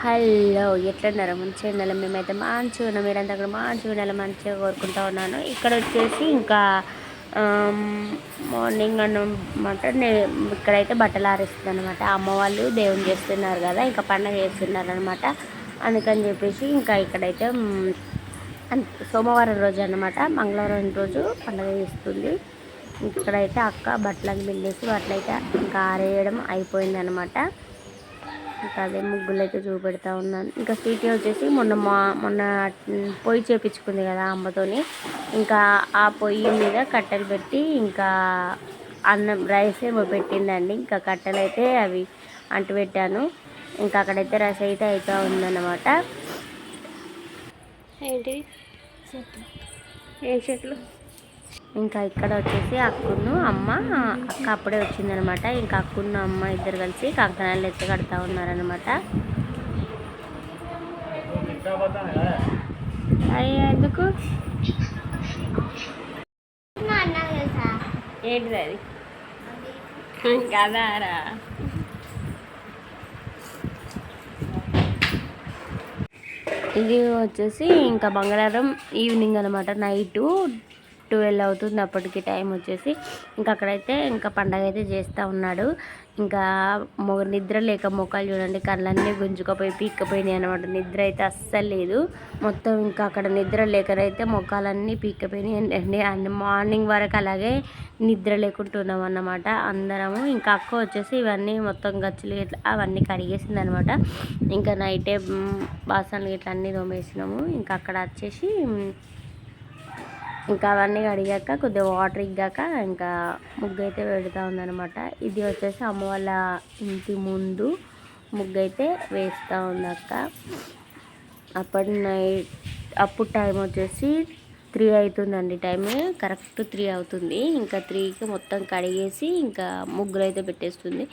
Hello ఎట్లున్నారు? మంచిగా ఉండాలి మేమైతే మంచిగా ఉన్నాం. మీరంతా కూడా మంచిగా ఉండాలి మంచిగా కోరుకుంటా ఉన్నాను. ఇక్కడ వచ్చేసి ఇంకా మార్నింగ్ అనమాట నేను ఇక్కడైతే బట్టలు ఆరేస్తుంది అనమాట అమ్మ వాళ్ళు దేవుని చేస్తున్నారు కదా ఇంకా పండగ చేస్తున్నారు అనమాట అందుకని చెప్పేసి ఇంకా ఇక్కడైతే సోమవారం రోజు అనమాట మంగళవారం రోజు పండగ చేస్తుంది. ఇక్కడైతే అక్క బట్టలకు బిల్లేసి బట్టలైతే ఇంకా ఆరేయడం అయిపోయింది అనమాట ఇంకా అదే ముగ్గులు అయితే చూపెడతా ఉన్నాను. ఇంకా స్వీట్ వచ్చేసి మొన్న మా మొన్న పొయ్యి చేపించుకుంది కదా అమ్మతోని. ఇంకా ఆ పొయ్యి మీద కట్టెలు పెట్టి ఇంకా అన్నం రైస్ ఏమో పెట్టిందండి. ఇంకా కట్టెలు అయితే అవి అంటు పెట్టాను ఇంకా అక్కడైతే రస అయితే అవుతూ ఉందన్నమాట. ఏంటి? ఏ చెట్లు? ఇంకా ఇక్కడ వచ్చేసి అక్కును అమ్మ అక్క అప్పుడే వచ్చిందనమాట. ఇంకా అక్కును అమ్మ ఇద్దరు కలిసి కంకణాలు ఎత్తి కడతా ఉన్నారనమాట. ఎందుకు? ఏంటిది అది? కదారా ఇది వచ్చేసి ఇంకా బంగారం ఈవినింగ్ అనమాట. నైటు ట్వెల్వ్ అవుతుంది అప్పటికి టైం వచ్చేసి. ఇంకా అక్కడైతే ఇంకా పండగ అయితే చేస్తూ ఉన్నాడు. ఇంకా మొ నిద్ర లేక మొక్కలు చూడండి కళ్ళన్నీ గుంజుకపోయి పీక్కపోయినాయి అనమాట నిద్ర అయితే అస్సలు లేదు. మొత్తం ఇంకా అక్కడ నిద్ర లేకనైతే మొక్కలన్నీ పీక్కపోయినాయి అండి అండ్ మార్నింగ్ వరకు అలాగే నిద్ర లేకుంటున్నాం అన్నమాట. అందరము ఇంకా అక్క వచ్చేసి ఇవన్నీ మొత్తం గచ్చులు ఇట్లా అవన్నీ కడిగేసింది అనమాట ఇంకా నైటే బాసనలు ఇట్లా అన్నీ తోమేసినాము. ఇంకా అక్కడ వచ్చేసి ఇంకా అవన్నీ కడిగాక కొద్దిగా వాటర్ ఇగ్గాక ఇంకా ముగ్గు అయితే పెడతా ఉందనమాట ఇది వచ్చేసి అమ్మ వాళ్ళ ఇంటి ముందు ముగ్గు అయితే వేస్తూ ఉంది అక్క అప్పటి నైట్ అప్పుడు టైం వచ్చేసి త్రీ అవుతుందండి టైం కరెక్ట్ త్రీ అవుతుంది. ఇంకా త్రీకి మొత్తం కడిగేసి ఇంకా ముగ్గురు అయితే పెట్టేస్తుంది.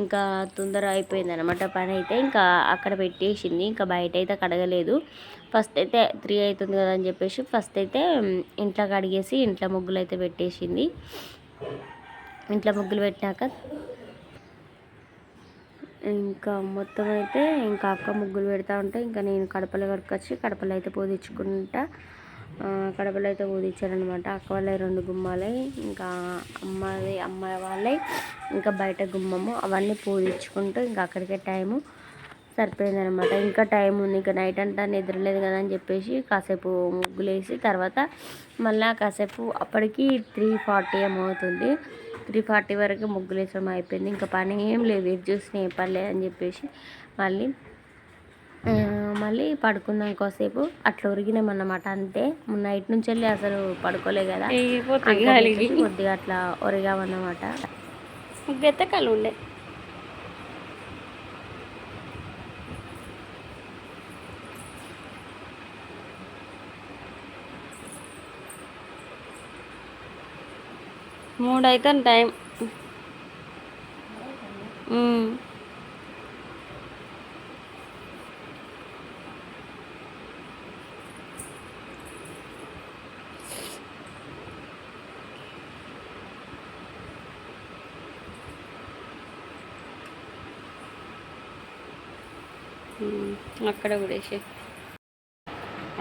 ఇంకా తొందర అయిపోయింది అనమాట పని అయితే ఇంకా అక్కడ పెట్టేసింది. ఇంకా బయట అయితే కడగలేదు. ఫస్ట్ అయితే త్రీ అవుతుంది కదా అని చెప్పేసి ఫస్ట్ అయితే ఇంట్లో కడిగేసి ఇంట్లో ముగ్గులు అయితే పెట్టేసింది. ఇంట్లో ముగ్గులు పెట్టాక ఇంకా మొత్తం అయితే ఇంకా అక్క ముగ్గులు పెడతా ఉంటే ఇంకా నేను కడపల వరకు వచ్చి కడపలు అయితే పోదించుకుంటా కడపలో అయితే ఊదించారనమాట అక్క వాళ్ళ రెండు గుమ్మాలే ఇంకా అమ్మాయి అమ్మాయి వాళ్ళే ఇంకా బయట గుమ్మము అవన్నీ పూజించుకుంటూ ఇంకా అక్కడికే టైము సరిపోయిందనమాట ఇంకా టైం ఉంది ఇంకా నైట్ అంతా నిద్రలేదు కదా అని చెప్పేసి కాసేపు ముగ్గులేసి తర్వాత మళ్ళీ కాసేపు అప్పటికి త్రీ ఫార్టీ ఏమవుతుంది త్రీ ఫార్టీ వరకు ముగ్గులేసడం అయిపోయింది. ఇంకా పని ఏం లేదు ఇది చూసిన ఏ పని అని చెప్పేసి మళ్ళీ మళ్ళీ పడుకుందాం కాసేపు అట్లా ఒరిగినామన్నమాట అంతే. నైట్ నుంచి వెళ్ళి అసలు పడుకోలే కదా. కొద్దిగా అట్లా ఒరిగామన్నమాట. కళ్ళు ఉండే మూడు అవుతుంది టైం అక్కడ కూడా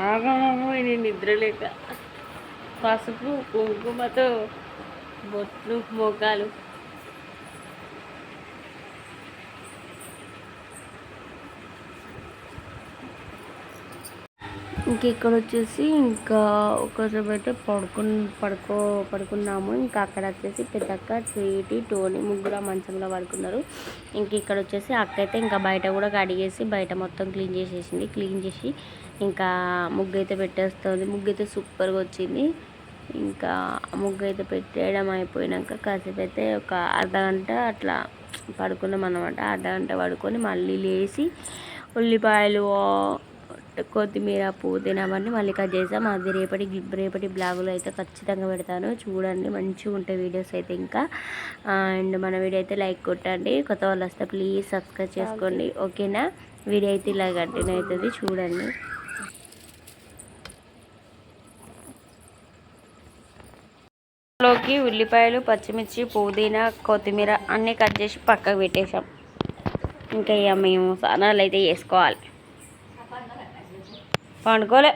ఆగమము నేను నిద్రలేక పసుపు కుంకుమతో బొట్లు మోకాలు ఇంక ఇక్కడ వచ్చేసి ఇంకా ఒకసేపు అయితే పడుకు పడుకో పడుకున్నాము. ఇంకా అక్కడ వచ్చేసి పెద్దక్క స్వీటి టోనీ ముగ్గురు మంచంలో పడుకున్నారు. ఇంక ఇక్కడ వచ్చేసి అక్క అయితే ఇంకా బయట కూడా కడిగేసి బయట మొత్తం క్లీన్ చేసేసింది. క్లీన్ చేసి ఇంకా ముగ్గు అయితే పెట్టేస్తుంది. ముగ్గు అయితే సూపర్గా వచ్చింది. ఇంకా ముగ్గు అయితే పెట్టేయడం అయిపోయినాక కాసేపు అయితే ఒక అర్ధగంట అట్లా పడుకున్నాం అనమాట అర్ధగంట పడుకొని మళ్ళీ లేచి ఉల్లిపాయలు కొత్తిమీర పుదీనా అవన్నీ మళ్ళీ కట్ చేసాం అది రేపటి రేపటి బ్లాగులో అయితే ఖచ్చితంగా పెడతాను. చూడండి మంచిగా ఉంటాయి వీడియోస్ అయితే ఇంకా. అండ్ మన వీడియో అయితే లైక్ కొట్టండి. కొత్త వాళ్ళు వస్తే ప్లీజ్ సబ్స్క్రైబ్ చేసుకోండి. ఓకేనా? వీడియో అయితే ఇలా కంటిన్యూ అవుతుంది. చూడండి. లోకి ఉల్లిపాయలు పచ్చిమిర్చి పుదీనా కొత్తిమీర అన్నీ కట్ చేసి పక్కకు పెట్టేసాం. ఇంకా ఇక మేము స్నానాలు అయితే చేసుకోవాలి. పండుకోలే